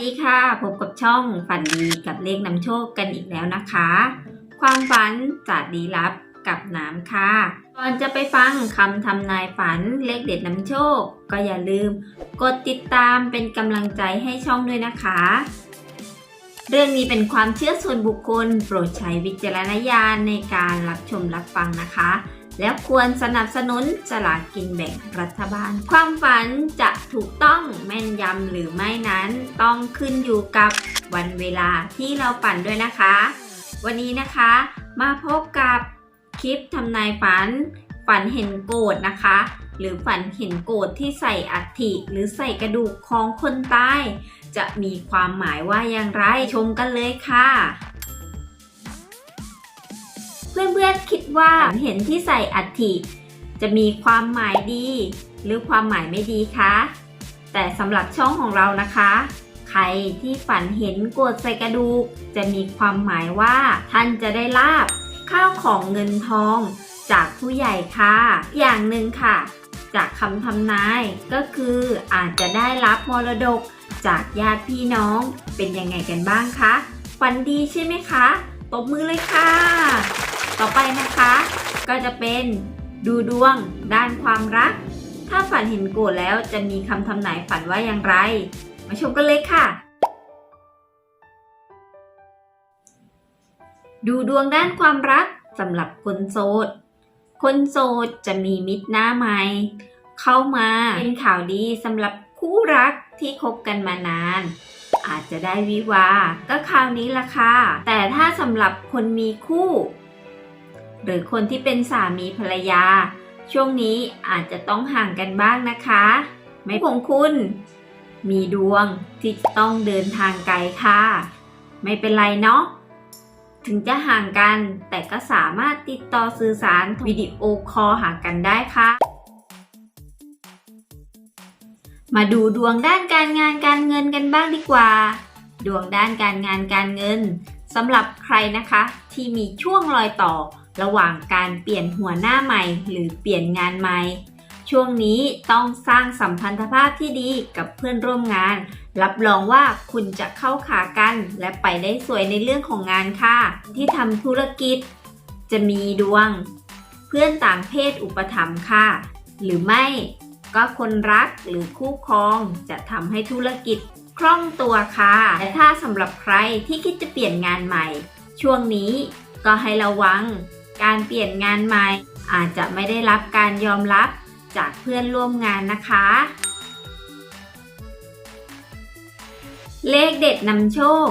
ดีค่ะพบกับช่องฝันดีกับเลขนำโชคกันอีกแล้วนะคะ ความฝันจากดีลับกับน้ำค่ะ ก่อนจะไปฟังคำทำนายฝันเลขเด็ดนำโชค ก็อย่าลืม กดติดตามเป็นกำลังใจให้ช่องด้วยนะคะ เรื่องนี้เป็นความเชื่อส่วนบุคคล โปรดใช้วิจารณญาณในการรับชมรับฟังนะคะ แล้วควรสนับสนุนสลากกินแบ่งรัฐบาล ความฝันจะถูกต้องแม่นยำหรือไม่นั้น ต้องขึ้นอยู่กับวันเวลาที่เราฝันด้วยนะคะ วันนี้นะคะมาพบกับคลิปทำนายฝัน ฝันเห็นโกรธนะคะ หรือฝันเห็นโกรธที่ใส่อัฐิหรือใส่กระดูกของคนตายจะมีความหมายว่าอย่างไรชมกันเลยค่ะ พื่อนๆคิดว่าเห็นที่ใส่อัฐิจะมีความหมายดี หรือความหมายไม่ดีคะแต่สำหรับช่องของเรานะคะ ใครที่ฝันเห็นกรธใส่กระดูก จะมีความหมายว่า ท่านจะได้ลาบข้าวของเงินทองจากผู้ใหญ่ค่ะ อย่างหนึ่งค่ะ จากคำทำนายก็คืออาจจะได้รับมรดกจากญาติพี่น้องเป็นยังไงกันบ้างคะฝันดีใช่ไหมคะ ตบมือเลยค่ะ ต่อไปนะคะ ก็จะเป็นดูดวงด้านความรัก ถ้าฝันเห็นโกรธแล้วจะมีคำทำนายฝันว่าอย่างไร มาชมกันเลยค่ะ ดูดวงด้านความรักสำหรับคนโสด คนโสดจะมีมิตรหน้าใหม่ เข้ามาเป็นข่าวดีสำหรับคู่รักที่คบกันมานาน อาจจะได้วิวา ก็คราวนี้ละค่ะ แต่ถ้าสำหรับคนมีคู่ หรือคนที่เป็นสามีภรรยา ช่วงนี้อาจจะต้องห่างกันบ้างนะคะ ไม่ของคุณ มีดวงที่จะต้องเดินทางไกลค่ะ ไม่เป็นไรเนาะถึงจะห่างกันแต่ก็สามารถติดต่อสื่อสารวิดีโอคอลหากันได้ค่ะ มาดูดวงด้านการงานการเงินกันบ้างดีกว่า ดวงด้านการงานการเงินสำหรับใครนะคะที่มีช่วงรอยต่อ ระหว่างการเปลี่ยนหัวหน้าใหม่หรือเปลี่ยนงานใหม่ ช่วงนี้ต้องสร้างสัมพันธภาพที่ดีกับเพื่อนร่วมงาน รับรองว่าคุณจะเข้าขากันและไปได้สวยในเรื่องของงานค่ะ ที่ทำธุรกิจ จะมีดวง เพื่อนต่างเพศอุปถัมภ์ค่ะ หรือไม่ก็คนรักหรือคู่ครองจะทำให้ธุรกิจคล่องตัวค่ะแต่ถ้าสำหรับใครที่คิดจะเปลี่ยนงานใหม่ ช่วงนี้ก็ให้ระวัง การเปลี่ยนงานใหม่ อาจจะไม่ได้รับการยอมรับจากเพื่อนร่วมงานนะคะ เลขเด็ดนำโชค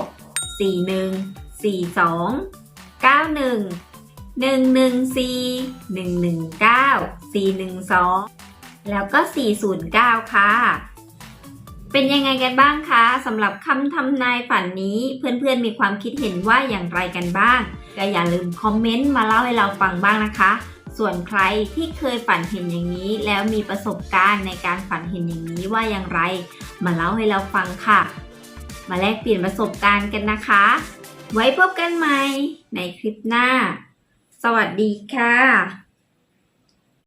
41 42 91 114 119 412 แล้วก็ 409 ค่ะ เป็นยังไงกันบ้างคะสำหรับคำทำนายฝันนี้เพื่อนๆมีความคิดเห็นว่าอย่างไรกันบ้างก็อย่าลืมคอมเมนต์มาเล่าให้เราฟังบ้างนะคะ ส่วนใครที่เคยฝันเห็นอย่างนี้ แล้วมีประสบการณ์ในการฝันเห็นอย่างนี้ว่าอย่างไร มาเล่าให้เราฟังค่ะ มาแลกเปลี่ยนประสบการณ์กันนะคะ ไว้พบกันใหม่ในคลิปหน้า สวัสดีค่ะ